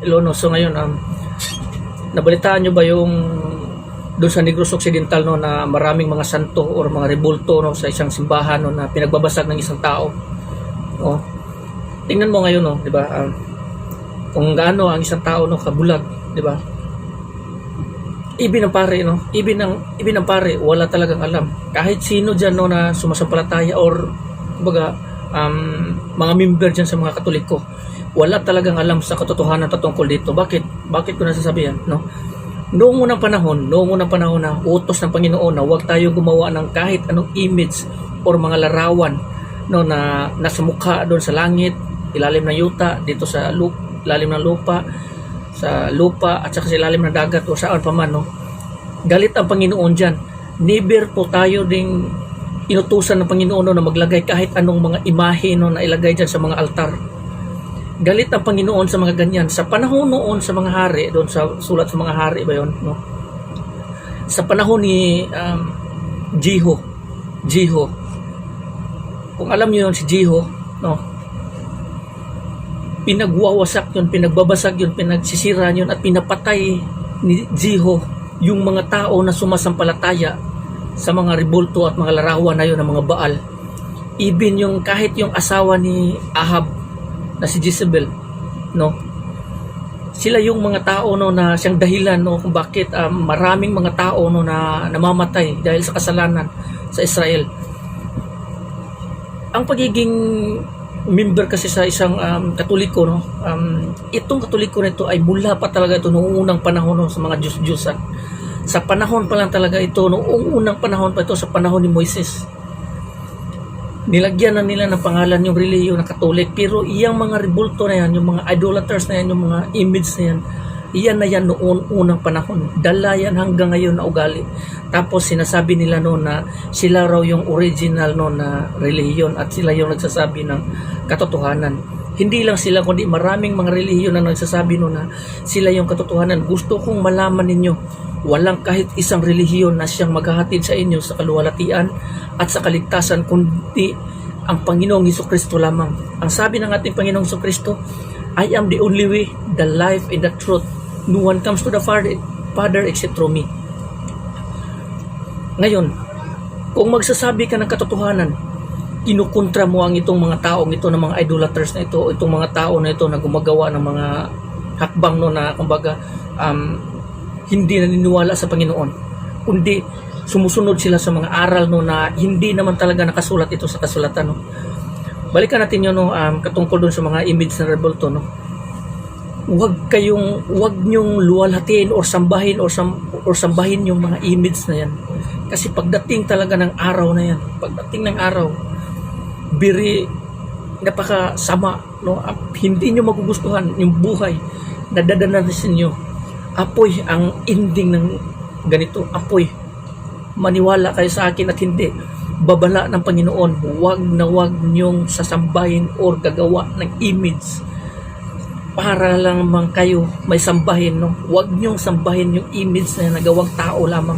Ilono. So ngayon, um, nabalitaan nyo ba yung doon sa Negros Occidental no na maraming mga santo or mga rebulto no sa isang simbahan no na pinagbabasag ng isang tao. No? Tingnan mo ngayon no, 'di ba? Um, kung gaano ang isang tao no kabulag, 'di ba? Ibin ang pare no, ibin ang ibin ang pare, wala talagang alam. Kahit sino diyan no na sumasampalataya or kumbaga um, mga member diyan sa mga Katoliko, wala talagang alam sa katotohanan patungkol dito. Bakit? Bakit ko nasasabi yan, no? Noong unang panahon, noong unang panahon na utos ng Panginoon na huwag tayo gumawa ng kahit anong image or mga larawan no na nasa mukha doon sa langit, ilalim ng yuta, dito sa lupa, ilalim ng lupa, sa lupa at saka sa ilalim ng dagat o saan pa man no. Galit ang Panginoon diyan. Never po tayo ding inutusan ng Panginoon no, na maglagay kahit anong mga imahe no, na ilagay diyan sa mga altar galit ang Panginoon sa mga ganyan. Sa panahon noon sa mga hari, doon sa sulat sa mga hari ba yun, no? Sa panahon ni um, Jeho, Jeho, kung alam niyo yun si Jeho, no? Pinagwawasak yun, pinagbabasag yun, pinagsisira yun at pinapatay ni Jeho yung mga tao na sumasampalataya sa mga rebulto at mga larawan na yun ng mga Baal. Even yung kahit yung asawa ni Ahab na si Jezebel no? Sila yung mga tao no na siyang dahilan no kung bakit um, maraming mga tao no na namamatay dahil sa kasalanan sa Israel. Ang pagiging member kasi sa isang um, katoliko no um, itong katoliko nito ay mula pa talaga ito noong unang panahon no, sa mga Diyos-Diyosan. Sa panahon pa lang talaga ito noong unang panahon pa ito sa panahon ni Moises nilagyan na nila ng pangalan yung relihiyon na Katolik pero iyang mga rebulto na yan, yung mga idolaters na yan, yung mga image na yan iyan na yan noon unang panahon. Dala yan hanggang ngayon na ugali. Tapos sinasabi nila noon na sila raw yung original noon na relihiyon at sila yung nagsasabi ng katotohanan. Hindi lang sila kundi maraming mga relihiyon na nagsasabi noon na sila yung katotohanan. Gusto kong malaman ninyo walang kahit isang relihiyon na siyang maghahatid sa inyo sa kaluwalhatian at sa kaligtasan kundi ang Panginoong Hesus Kristo lamang. Ang sabi ng ating Panginoong Hesus Kristo, I am the only way, the life, and the truth. No one comes to the Father except through me. Ngayon, kung magsasabi ka ng katotohanan, kinukontra mo ang itong mga taong ito ng mga idolaters na ito, itong mga tao na ito na gumagawa ng mga hakbang no na kumbaga um, hindi naniniwala sa Panginoon kundi sumusunod sila sa mga aral no na hindi naman talaga nakasulat ito sa kasulatan no. Balikan natin yun no um, katungkol dun sa mga image na rebulto no. Wag kayong wag nyong luwalhatiin or sambahin or sam, or sambahin yung mga image na yan. Kasi pagdating talaga ng araw na yan pagdating ng araw biri napaka sama no hindi nyo magugustuhan yung buhay na dadanasin nyo apoy ang ending ng ganito. Apoy maniwala kayo sa akin at hindi. Babala ng Panginoon. Huwag na huwag nyong sasambahin or gagawa ng image. Para lang man kayo may sambahin no? Huwag nyong sambahin yung image na nagawang tao lamang.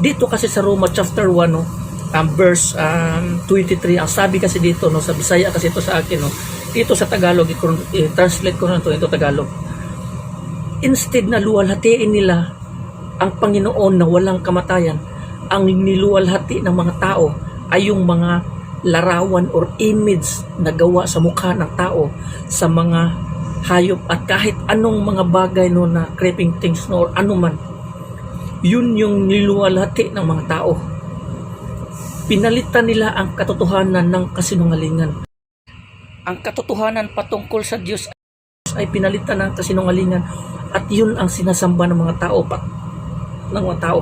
Dito kasi sa Roma chapter 1 no? Um, verse um, 23 ang sabi kasi dito no? Sa Bisaya kasi ito sa akin no? Dito sa Tagalog i- translate ko na ito into Tagalog instead na luwalhatiin nila ang Panginoon na walang kamatayan, ang niluwalhati ng mga tao ay yung mga larawan or image na gawa sa mukha ng tao sa mga hayop. At kahit anong mga bagay no na creeping things no or anuman yun yung niluwalhati ng mga tao. Pinalitan nila ang katotohanan ng kasinungalingan. Ang katotohanan patungkol sa Diyos ay pinalitan ng kasinungalingan at yun ang sinasamba ng mga tao pa ng mga tao.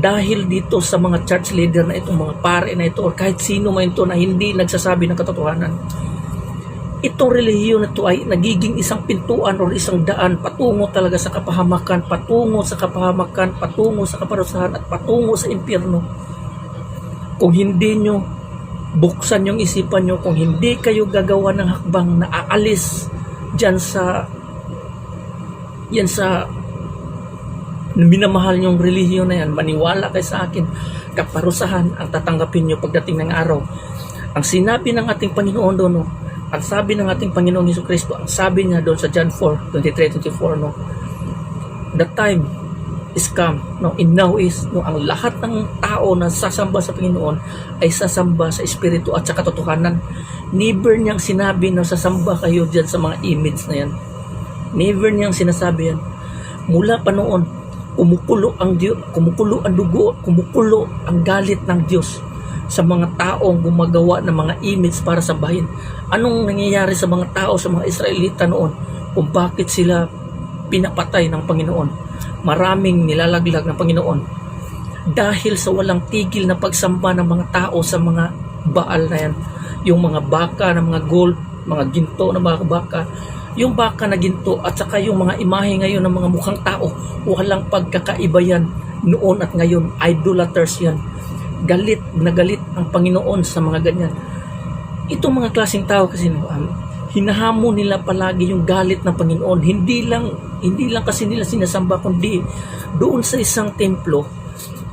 Dahil dito sa mga church leader na itong mga pare na ito or kahit sino man ito na hindi nagsasabi ng katotohanan itong relihiyon na ito ay nagiging isang pintuan o isang daan patungo talaga sa kapahamakan patungo sa kapahamakan patungo sa kaparusahan at patungo sa impyerno. Kung hindi nyo buksan yung isipan nyo kung hindi kayo gagawa ng hakbang na aalis dyan sa yan sa minamahal niyong relihiyon na yan, maniwala kayo sa akin, kaparusahan ang tatanggapin niyo pagdating ng araw. Ang sinabi ng ating Panginoon doon, no, ang sabi ng ating Panginoong Hesus Kristo, ang sabi niya doon sa John 4, 23-24, no, the time is come, no, and now is, no, ang lahat ng tao na sasamba sa Panginoon ay sasamba sa Espiritu at sa katotohanan. Never niyang sinabi na sasamba kayo dyan sa mga image na yan. Never niyang sinasabi yan. Mula pa noon, kumukulo ang Diyos, kumukulo ang dugo, kumukulo ang galit ng Diyos sa mga taong gumagawa ng mga image para sambahin. Anong nangyayari sa mga tao, sa mga Israelita noon, kung bakit sila pinapatay ng Panginoon? Maraming nilalaglag ng Panginoon dahil sa walang tigil na pagsamba ng mga tao sa mga baal na yan. Yung mga baka ng mga gold, mga ginto ng mga baka, yung baka na ginto at saka yung mga imahe ngayon ng mga mukhang tao, walang pagkakaiba yan noon at ngayon. Idolaters yan. Galit na galit ang Panginoon sa mga ganyan. Itong mga klaseng tao kasi um, hinahamon nila palagi yung galit ng Panginoon. Hindi lang hindi lang kasi nila sinasamba kundi doon sa isang templo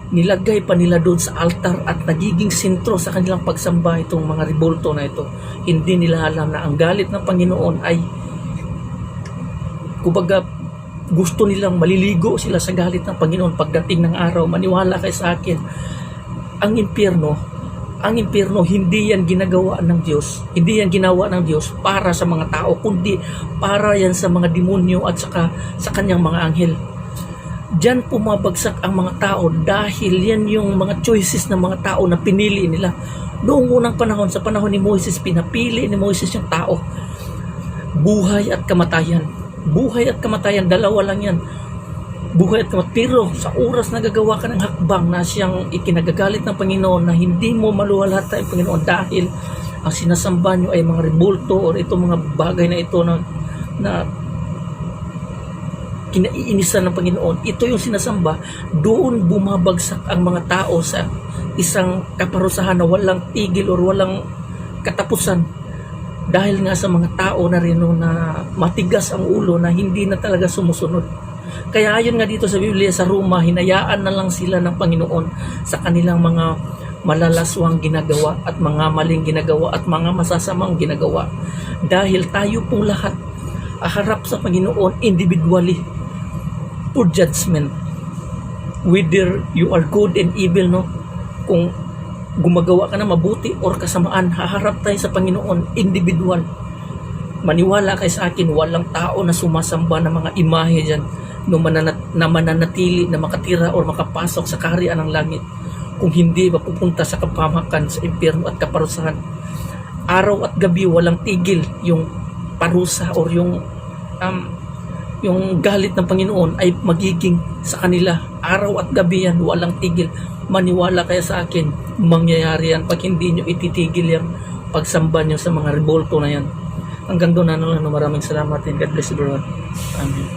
nilagay pa nila doon sa altar at nagiging sentro sa kanilang pagsamba itong mga rebolto na ito. Hindi nila alam na ang galit ng Panginoon ay kumbaga gusto nilang maliligo sila sa galit ng Panginoon pagdating ng araw. Maniwala kay sa akin, ang impyerno, ang impyerno hindi yan ginagawa ng Diyos. Hindi yan ginawa ng Diyos para sa mga tao, kundi para yan sa mga demonyo at saka sa kanyang mga anghel. Diyan pumabagsak ang mga tao dahil yan yung mga choices ng mga tao na pinili nila. Noong unang panahon, sa panahon ni Moises, pinapili ni Moises yung tao. Buhay at kamatayan. Buhay at kamatayan, dalawa lang yan. Buhay at kamatayan. Pero sa oras na gagawa ka ng hakbang na siyang ikinagagalit ng Panginoon na hindi mo maluwalhata ang Panginoon dahil ang sinasamba nyo ay mga rebulto o itong mga bagay na ito na, na kinaiinisan ng Panginoon, ito yung sinasamba, doon bumabagsak ang mga tao sa isang kaparusahan na walang tigil or walang katapusan dahil nga sa mga tao na rin no, na matigas ang ulo na hindi na talaga sumusunod. Kaya ayon nga dito sa Biblia sa Roma, hinayaan na lang sila ng Panginoon sa kanilang mga malalaswang ginagawa at mga maling ginagawa at mga masasamang ginagawa. Dahil tayo pong lahat aharap sa Panginoon individually for judgment. Whether you are good and evil, no? Kung gumagawa ka na mabuti or kasamaan, haharap tayo sa Panginoon individual. Maniwala kay sa akin, walang tao na sumasamba ng mga imahe dyan no mananat, na mananatili na makatira or makapasok sa kaharian ng langit kung hindi mapupunta sa kapamakan sa impyerno at kaparusahan. Araw at gabi walang tigil yung parusa or yung um, yung galit ng Panginoon ay magiging sa kanila. Araw at gabi yan walang tigil. Maniwala kaya sa akin mangyayari yan pag hindi nyo ititigil yung pagsamba nyo sa mga rebolto na yan. Hanggang doon na lang no, maraming salamat and God bless everyone Amen